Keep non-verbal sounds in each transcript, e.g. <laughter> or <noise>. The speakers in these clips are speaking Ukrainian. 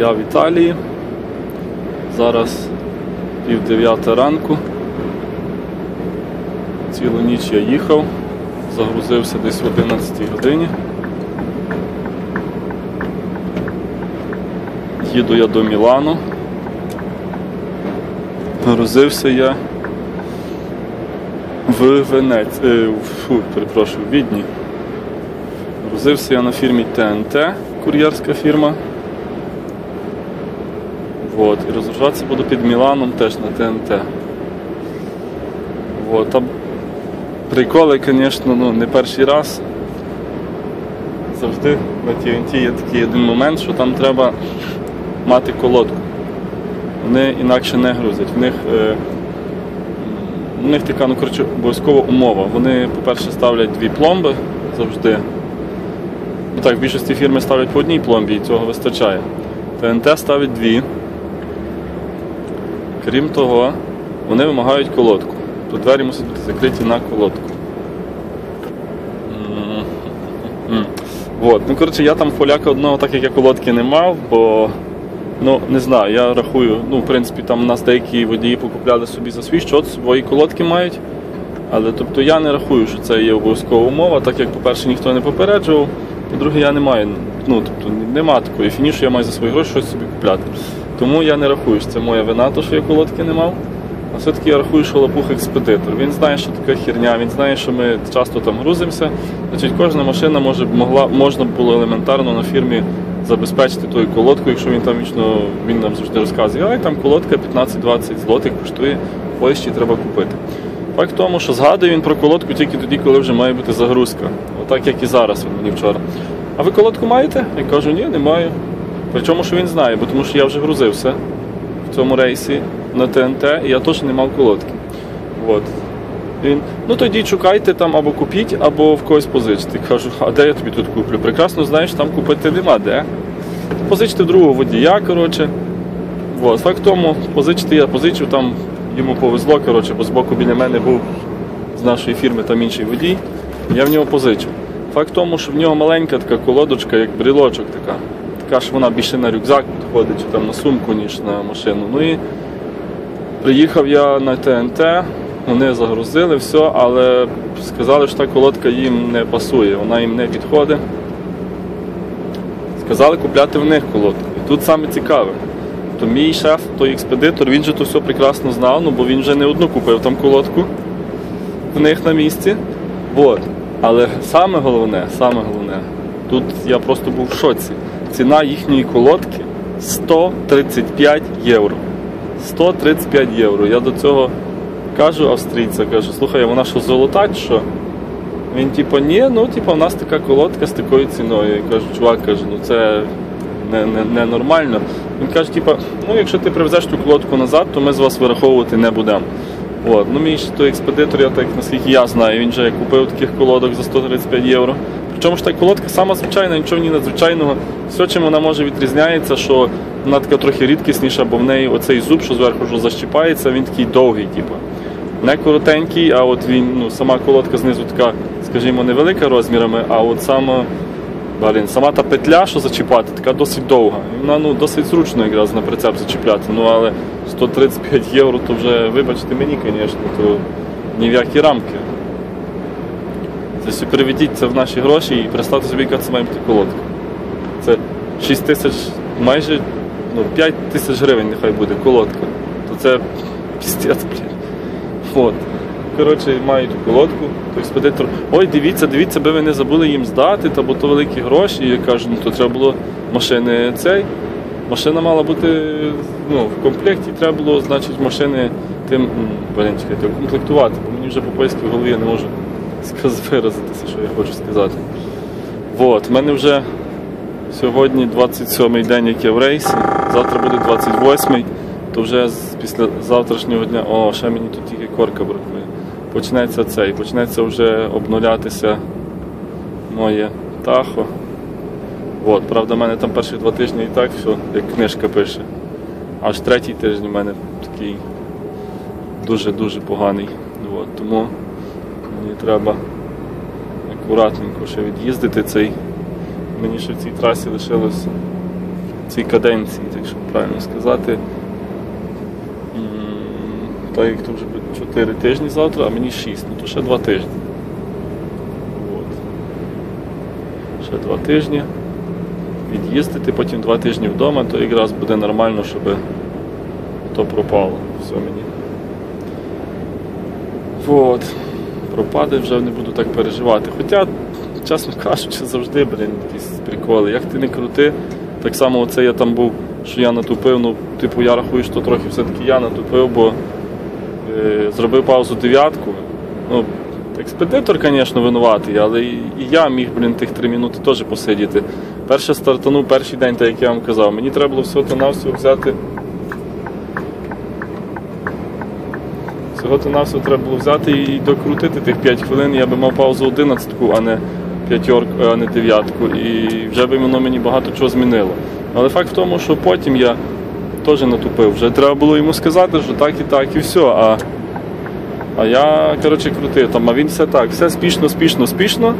Я в Італії. Зараз пів дев'ята ранку. Цілу ніч я їхав, загрузився десь в 11 годині. Їду я до Мілану. Грузився я в Венеці. Е, фу, перепрошую, в Відні. Грузився я на фірмі ТНТ, кур'єрська фірма. Вот. І розгружатися буду під Міланом теж на ТНТ. Вот. Там приколи, звісно, ну, не перший раз. Завжди на TNT є такий один момент, що там треба мати колодку. Вони інакше не грузять. В них, е, в них така ну, коротше, обов'язкова умова. Вони, по-перше, ставлять дві пломби завжди. Ну так, в більшості фірми ставлять по одній пломбі і цього вистачає. ТНТ ставить дві. Крім того, вони вимагають колодку. То двері мусять бути закриті на колодку. М. Ну, коротше, я там поляка одного, так як я колодки не мав, бо ну, не знаю, я рахую, ну, в принципі, там у нас деякі водії покупляли собі за свій щот, свої колодки мають. Але тобто я не рахую, що це є обов'язкова умова, так як, по-перше, ніхто не попереджував, по-друге, я не маю, ну, тобто, нема такої фіні, що я маю за свої гроші щось собі купляти. Тому я не рахую, що це моя вина, то, що я колодки не мав. А все-таки я рахую, що лопух експедитор. Він знає, що таке херня, він знає, що ми часто там грузимося. Значить, кожна машина може могла, можна було елементарно на фірмі забезпечити тою колодкою, якщо він там вічно він нам завжди розказує, ай там колодка 15-20 злотих коштує, в треба купити. Факт в тому, що згадує він про колодку тільки тоді, коли вже має бути загрузка. Отак, як і зараз він мені вчора. А ви колодку маєте? Я кажу, ні, не маю. Причому, що він знає, бо тому що я вже грузився в цьому рейсі на ТНТ, і я теж не мав колодки. От. Він, ну тоді шукайте там або купіть, або в когось позичте. Кажу, а де я тобі тут куплю? Прекрасно знаєш, там купити нема де. Позичте другого водія, коротше. От. Факт тому, позичити я позичив, там йому повезло, коротше, бо збоку біля мене був з нашої фірми там інший водій. Я в нього позичив. Факт тому, що в нього маленька така колодочка, як брілочок така. Ж вона більше на рюкзак підходить, чи там на сумку, ніж на машину. Ну і приїхав я на ТНТ, вони загрузили все, але сказали, що та колодка їм не пасує, вона їм не підходить. Сказали купляти в них колодку. І тут саме цікаве. То мій шеф, той експедитор, він же то все прекрасно знав, ну бо він вже не одну купив там колодку в них на місці. Вот. Але саме головне, саме головне, тут я просто був в шоці. Ціна їхньої колодки 135 євро. 135 євро. Я до цього кажу австрійця, кажу, слухай, вона що золота що? Він типу, ні, ну типу, у нас така колодка з такою ціною. Я кажу, чувак каже, ну це не, не, не нормально. Він каже, типу, ну якщо ти привезеш ту колодку назад, то ми з вас вираховувати не будемо. От. Ну, мій той експедитор, я так наскільки я знаю, він вже купив таких колодок за 135 євро. Причому ж та колодка сама звичайна, нічого в ній надзвичайного. Все, чим вона може відрізняється, що вона така трохи рідкісніша, бо в неї оцей зуб, що зверху вже защіпається, він такий довгий, типу. Не коротенький, а от він, ну, сама колодка знизу така, скажімо, невелика розмірами, а от сама, блін, сама та петля, що зачіпати, така досить довга. Вона ну, досить зручно якраз на прицеп зачіпляти. Ну але 135 євро, то вже, вибачте мені, звісно, то ні в які рамки. Все переведіть це в наші гроші і представте собі, яка це має бути колодка. Це 6 тисяч, майже ну, 5 тисяч гривень нехай буде колодка. То це пістець, блін. От. Коротше, маю ту колодку, то експедитор. Ой, дивіться, дивіться, би ви не забули їм здати, та бо то великі гроші. І я кажу, ну то треба було машини цей. Машина мала бути ну, в комплекті, треба було, значить, машини тим, м, блін, чекайте, укомплектувати, бо мені вже по польськи в голові я не можу <laughs> виразитися, що я хочу сказати. От, в мене вже сьогодні 27-й день, як я в рейсі, завтра буде 28-й, то вже після завтрашнього дня, о, ще мені тут тільки корка бракує. Почнеться цей, почнеться вже обнулятися моє тахо. От, правда, в мене там перші два тижні і так все, як книжка пише. Аж третій тиждень в мене такий дуже-дуже поганий. От, тому мені треба акуратненько ще від'їздити цей. Мені ще в цій трасі лишилось цій каденції, так що правильно сказати. Так як то вже буде 4 тижні завтра, а мені 6, ну то ще 2 тижні. От. Ще 2 тижні. Від'їздити, потім 2 тижні вдома, то якраз буде нормально, щоб то пропало. Все мені. От. Пропаде, вже не буду так переживати. Хоча, чесно кажучи, завжди, блін, якісь приколи. Як ти не крути, так само оце я там був, що я натупив, ну, типу, я рахую, що трохи все-таки я натупив, бо е, зробив паузу дев'ятку. Ну, експедитор, звісно, винуватий, але і, я міг, блін, тих три минути теж посидіти. Перше стартанув перший день, так як я вам казав, мені треба було всього на всього взяти. Всього то на все треба було взяти і докрутити тих 5 хвилин. Я би мав паузу 11, а не п'ятьорку, а не дев'ятку. І вже би воно мені багато чого змінило. Але факт в тому, що потім я теж натупив. Вже треба було йому сказати, що так і так, і все. А, а я, коротше, крутив там, а він все так, все спішно, спішно, спішно.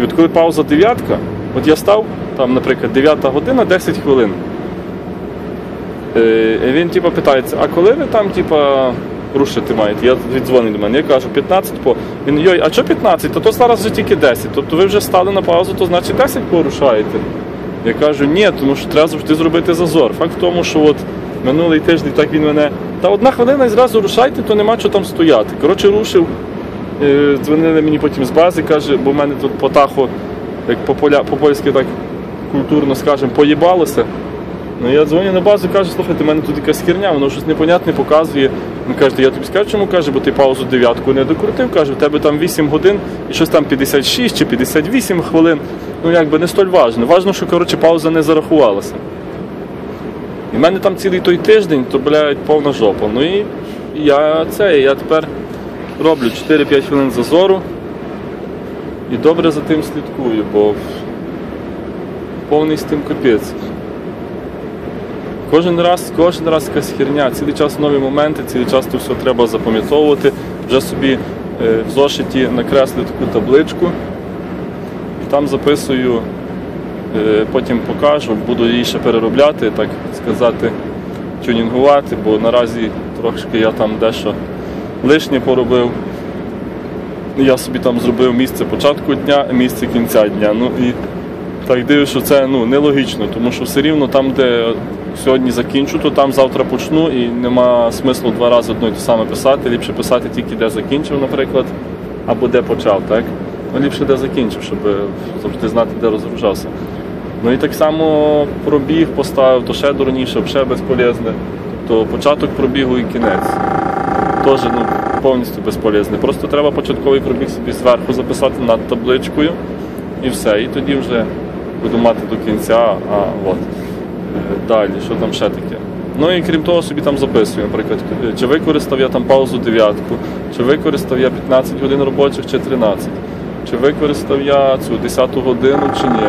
І от коли пауза дев'ятка, от я став, там, наприклад, 9 година, 10 хвилин. Е, і він типу, питається, а коли ви там, типа, рушити маєте? Я віддзвонив до мене, я кажу, 15 по. Він йой, а що 15? То то зараз вже тільки 10. Тобто ви вже стали на паузу, то значить 10 порушаєте. Я кажу, ні, тому що треба завжди зробити зазор. Факт в тому, що от минулий тиждень так він мене. Та одна хвилина і зразу рушайте, то нема що там стояти. Коротше, рушив. Е, Дзвонили мені потім з бази, каже, бо в мене тут потахо, як по-поля- по-польськи так культурно скажемо, поїбалося. Ну я дзвоню на базу, кажу, слухайте, в мене тут якась херня, воно щось непонятне показує. Він каже, я тобі скажу, чому каже, бо ти паузу дев'ятку не докрутив, каже, в тебе там 8 годин і щось там 56 чи 58 хвилин. Ну якби не столь важно. Важно, що коротше пауза не зарахувалася. І в мене там цілий той тиждень, то блядь, повна жопа. Ну і я це, я тепер роблю 4-5 хвилин зазору і добре за тим слідкую, бо повний з тим капець. Кожен раз, кожен раз якась херня, цілий час нові моменти, цілий час то все треба запам'ятовувати. Вже собі е, в зошиті накреслю таку табличку, там записую, е, потім покажу, буду її ще переробляти, так сказати, тюнінгувати, бо наразі трошки я там дещо лишнє поробив. Я собі там зробив місце початку дня, місце кінця дня. Ну і так дивлюсь, що це ну, нелогічно, тому що все рівно там, де сьогодні закінчу, то там завтра почну і нема смислу два рази одно і те саме писати. Ліпше писати тільки де закінчив, наприклад, або де почав, так? Ну, ліпше де закінчив, щоб завжди знати, де розгружався. Ну і так само пробіг поставив, то ще дурніше, ще безполезне. Тобто початок пробігу і кінець. Теж ну, повністю безполезне. Просто треба початковий пробіг собі зверху записати над табличкою і все. І тоді вже буду мати до кінця. А от. Далі, що там ще таке? Ну і крім того, собі там записую, наприклад, чи використав я там паузу дев'ятку, чи використав я 15 годин робочих, чи 13, чи використав я цю 10 годину, чи ні.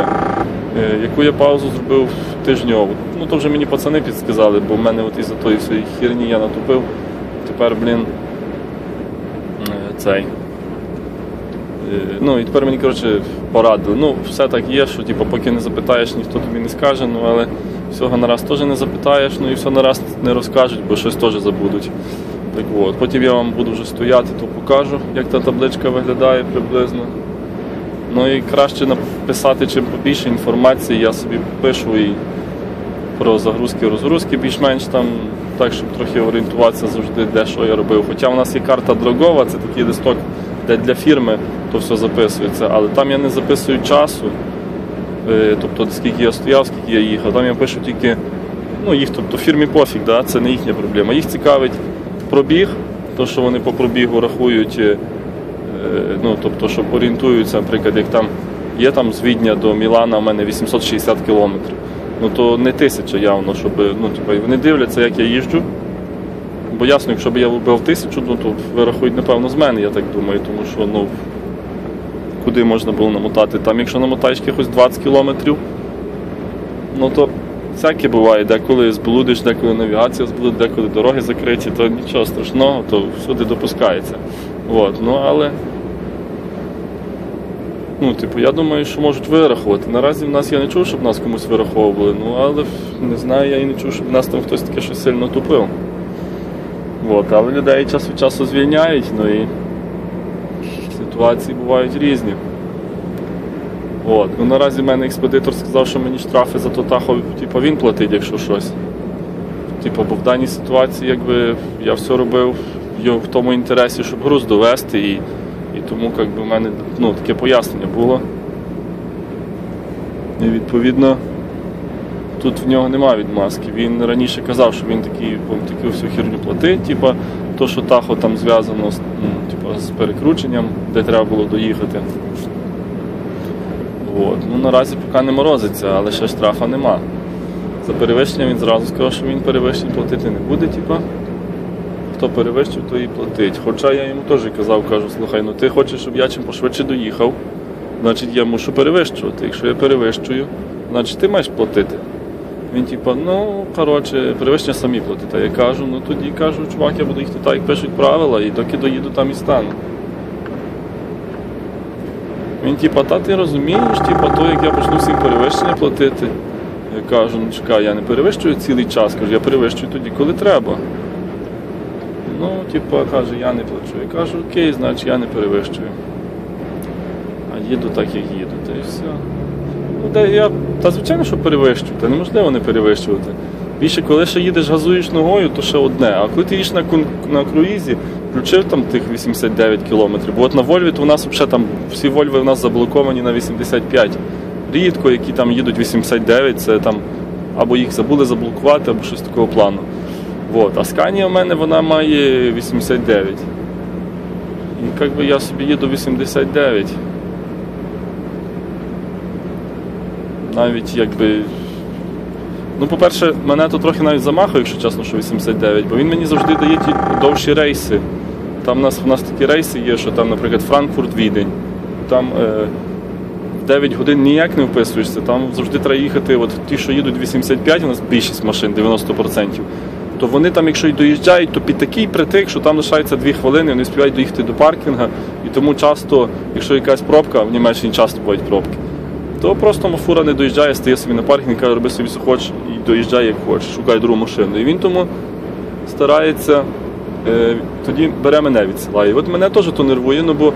Е, Яку я паузу зробив тижньову. Ну то вже мені пацани підсказали, бо в мене от із-за тої всієї херні я натупив. Тепер, блін, е, цей. Е, Ну і тепер мені коротше порадили. Ну, все так є, що типу, поки не запитаєш, ніхто тобі не скаже, ну але всього на раз теж не запитаєш, ну і все на раз не розкажуть, бо щось теж забудуть. Так от. Потім я вам буду вже стояти, то покажу, як та табличка виглядає приблизно. Ну і краще написати чим побільше інформації, я собі пишу і про загрузки, розгрузки більш-менш там, так, щоб трохи орієнтуватися завжди, де що я робив. Хоча в нас є карта Дрогова, це такий листок, де для фірми то все записується, але там я не записую часу, тобто скільки я стояв, скільки я їхав. Там я пишу тільки, ну їх, тобто фірмі пофіг, да, це не їхня проблема. Їх цікавить пробіг, то що вони по пробігу рахують. е, Е, ну, тобто, щоб орієнтуються, наприклад, як там є там з Відня до Мілана, у мене 860 кілометрів. Ну то не тисяча явно, щоб ну, типу, вони дивляться, як я їжджу. Бо ясно, якщо б я вибив тисячу, ну, то вирахують, напевно, з мене, я так думаю, тому що ну, куди можна було намотати. Там, якщо намотаєш якихось 20 кілометрів, ну то всяке буває, деколи зблудиш, деколи навігація зблудить, деколи дороги закриті, то нічого страшного, то всюди допускається. От, ну, але Ну, типу, я думаю, що можуть вирахувати. Наразі в нас я не чув, щоб нас комусь вираховували, ну але не знаю, я і не чув, щоб нас там хтось таке щось сильно тупив. От, але людей час від часу звільняють, ну і ситуації бувають різні. От. Ну, наразі в мене експедитор сказав, що мені штрафи за то тахо, типу, він платить, якщо щось. Типу, бо в даній ситуації якби, я все робив в- тому інтересі, щоб груз довести, і, і тому якби, в мене ну, таке пояснення було. І відповідно тут в нього немає відмазки. Він раніше казав, що він такий, таку всю херню платить, типу, то, що тахо там зв'язано з, ну, з перекрученням, де треба було доїхати. От. Ну, наразі поки не морозиться, але ще штрафа нема. За перевищення він зразу сказав, що він перевищень платити не буде, типа. Хто перевищив, то і платить. Хоча я йому теж казав, кажу, слухай, ну ти хочеш, щоб я чим пошвидше доїхав, значить я мушу перевищувати. Якщо я перевищую, значить ти маєш платити. Він типа, ну коротше, перевищення самі платить. А я кажу, ну тоді кажу, чувак, я буду їхати так, як пишуть правила, і доки доїду, там і стану. Він типа, та ти розумієш, типа, то як я почну всім перевищення платити. Я кажу, ну чекай, я не перевищую цілий час, кажу, я перевищую тоді, коли треба. Ну, типа, каже, я не плачу. Я кажу, окей, значить я не перевищую. А їду так, як їду, та і все. Ну, де я, та звичайно, що перевищую, та неможливо не перевищувати. Більше, коли ще їдеш, газуєш ногою, то ще одне. А коли ти їдеш на, на круїзі, включив там тих 89 кілометрів. Бо от на Вольві, то у нас взагалі там всі Вольви у нас заблоковані на 85. Рідко, які там їдуть 89, це там або їх забули заблокувати, або щось такого плану. Вот. А Сканія в мене вона має 89. І як би я собі їду 89. Навіть якби. Ну, по-перше, мене то трохи навіть замахує, якщо чесно, що 89, бо він мені завжди дає ті довші рейси. Там у нас, у нас такі рейси є, що там, наприклад, Франкфурт-Відень. Там е, 9 годин ніяк не вписуєшся, там завжди треба їхати. От ті, що їдуть 85, у нас більшість машин, 90%. То вони там, якщо й доїжджають, то під такий притик, що там лишається 2 хвилини, вони співають доїхати до паркінга. І тому часто, якщо якась пробка, в Німеччині часто бувають пробки, то просто фура не доїжджає, стає собі на паркінг, каже, роби собі, що хочеш, і доїжджає як хочеш, шукає другу машину. І він тому старається, е, тоді бере мене відсилає. І от мене теж то нервує, ну бо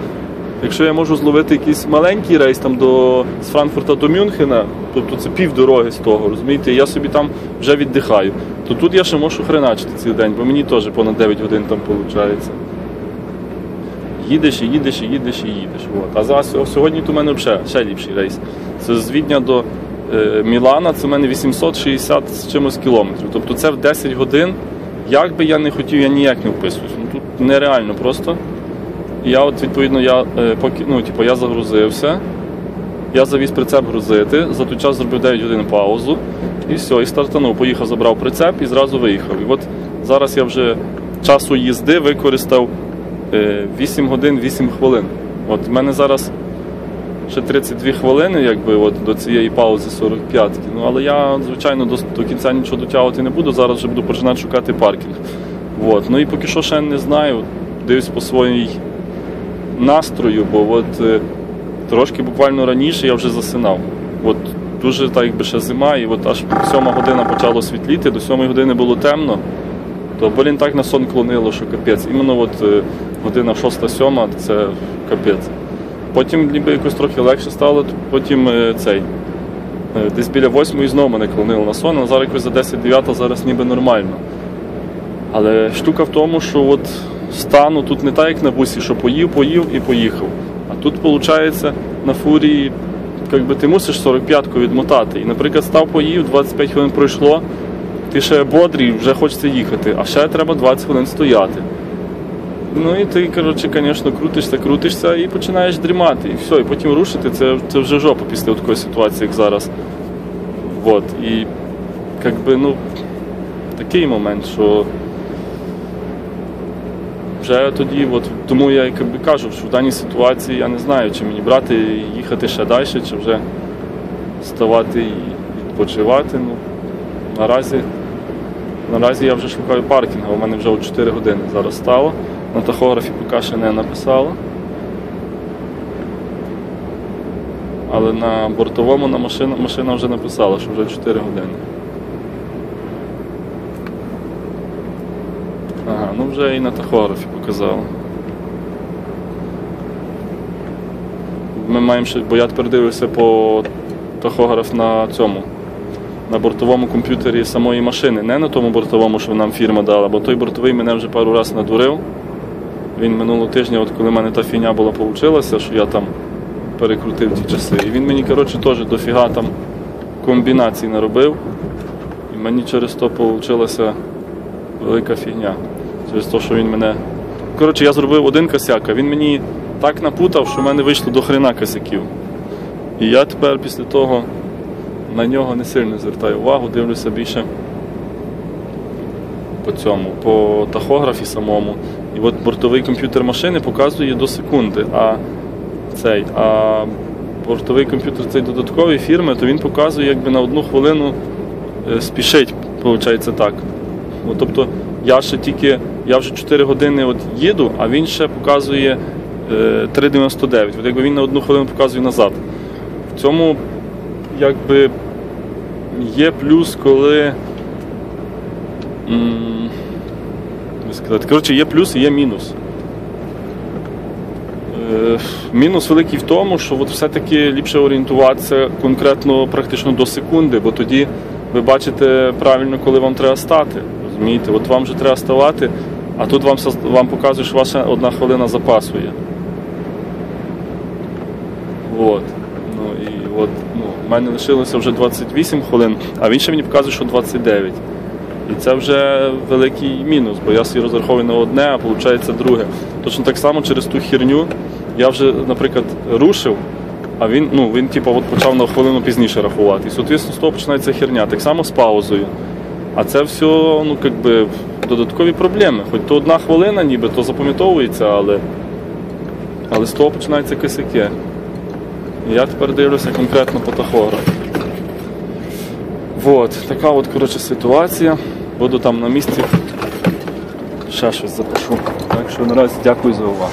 якщо я можу зловити якийсь маленький рейс там до, з Франкфурта до Мюнхена, тобто це пів дороги з того, розумієте, я собі там вже віддихаю, то тут я ще можу хреначити цілий день, бо мені теж понад 9 годин там виходить. Їдеш і їдеш і їдеш і їдеш. От. А зараз сьогодні то в мене взагалі ще ліпший рейс. Це з Відня до е, Мілана, це в мене 860 з чимось кілометрів. Тобто це в 10 годин. Як би я не хотів, я ніяк не вписуюсь. Ну, тут нереально просто. Я от, відповідно, я, е, поки, ну, типу, я загрузився, я завіз прицеп грузити, за той час зробив 9 годин паузу, і все, і стартанув. Поїхав, забрав прицеп і зразу виїхав. І от зараз я вже часу їзди використав е, 8 годин 8 хвилин. От в мене зараз ще 32 хвилини, якби от до цієї паузи 45 Ну але я, звичайно, до, до кінця нічого дотягувати не буду. Зараз вже буду починати шукати паркінг. От. Ну і поки що ще не знаю. Дивлюсь по своїй настрою, бо от е, трошки буквально раніше я вже засинав. От дуже так якби ще зима, і от аж сьома година почало світліти, до сьомої години було темно. То блін так на сон клонило, що капець. Іменно от е, година шоста-сьома це капець. Потім ніби якось трохи легше стало, потім е, цей. е, Десь біля восьмої знову мене клонило на сон, а зараз якось за 10-9 зараз ніби нормально. Але штука в тому, що от стану тут не так, як на бусі, що поїв, поїв і поїхав. А тут, виходить, на фурії як би, ти мусиш 45-ку відмотати. І, наприклад, став поїв, 25 хвилин пройшло, ти ще бодрий, вже хочеться їхати, а ще треба 20 хвилин стояти. Ну і ти, коротше, звісно, крутишся, крутишся і починаєш дрімати. І все, і потім рушити, це, це вже жопа після такої ситуації, як зараз. Вот. І якби, ну, такий момент, що вже тоді, от, тому я якби кажу, що в даній ситуації я не знаю, чи мені брати і їхати ще далі, чи вже ставати і відпочивати. Ну, наразі, наразі я вже шукаю паркінг, у мене вже о 4 години зараз стало. На тахографі поки ще не написало. Але на бортовому на машина, машина вже написала, що вже 4 години. Ага, ну вже і на тахографі показало. Ми маємо ще, бо я тепер дивлюся по тахограф на цьому. На бортовому комп'ютері самої машини, не на тому бортовому, що нам фірма дала, бо той бортовий мене вже пару разів надурив. Він минулого тижня, от коли в мене та фігня була получилася, що я там перекрутив ті часи. І він мені, коротше, теж дофіга там комбінацій наробив. І мені через то вийшла велика фігня. Через те, що він мене. Коротше, я зробив один косяк, а він мені так напутав, що в мене вийшло до хрена косяків. І я тепер після того на нього не сильно звертаю увагу, дивлюся більше по цьому, по тахографі самому. І от бортовий комп'ютер машини показує до секунди. А цей, а бортовий комп'ютер цей додаткової фірми, то він показує якби на одну хвилину е, спішить, виходить так. От, тобто я ще тільки, я вже 4 години от їду, а він ще показує е, 3,99. От якби він на одну хвилину показує назад. В цьому якби є плюс, коли. сказати, коротше, є плюс і є мінус. Е, Мінус великий в тому, що от все-таки ліпше орієнтуватися конкретно практично до секунди, бо тоді ви бачите правильно, коли вам треба стати. Розумієте? От вам вже треба ставати, а тут вам, вам показує, що ваша одна хвилина запасу є. От. Ну, і от, мене лишилося вже 28 хвилин, а він ще мені показує, що 29. І це вже великий мінус, бо я собі розраховую на одне, а виходить друге. Точно так само через ту херню я вже, наприклад, рушив, а він, ну, він типу, от почав на хвилину пізніше рахувати. І соответственно, з того починається херня. Так само з паузою. А це все ну, как би, додаткові проблеми. Хоч то одна хвилина, ніби то запам'ятовується, але, але з того починаються косяки. Я тепер дивлюся конкретно по тахографу. Вот, така от коротше, ситуація. Буду там на місці. Ще щось запишу. Так що наразі дякую за увагу.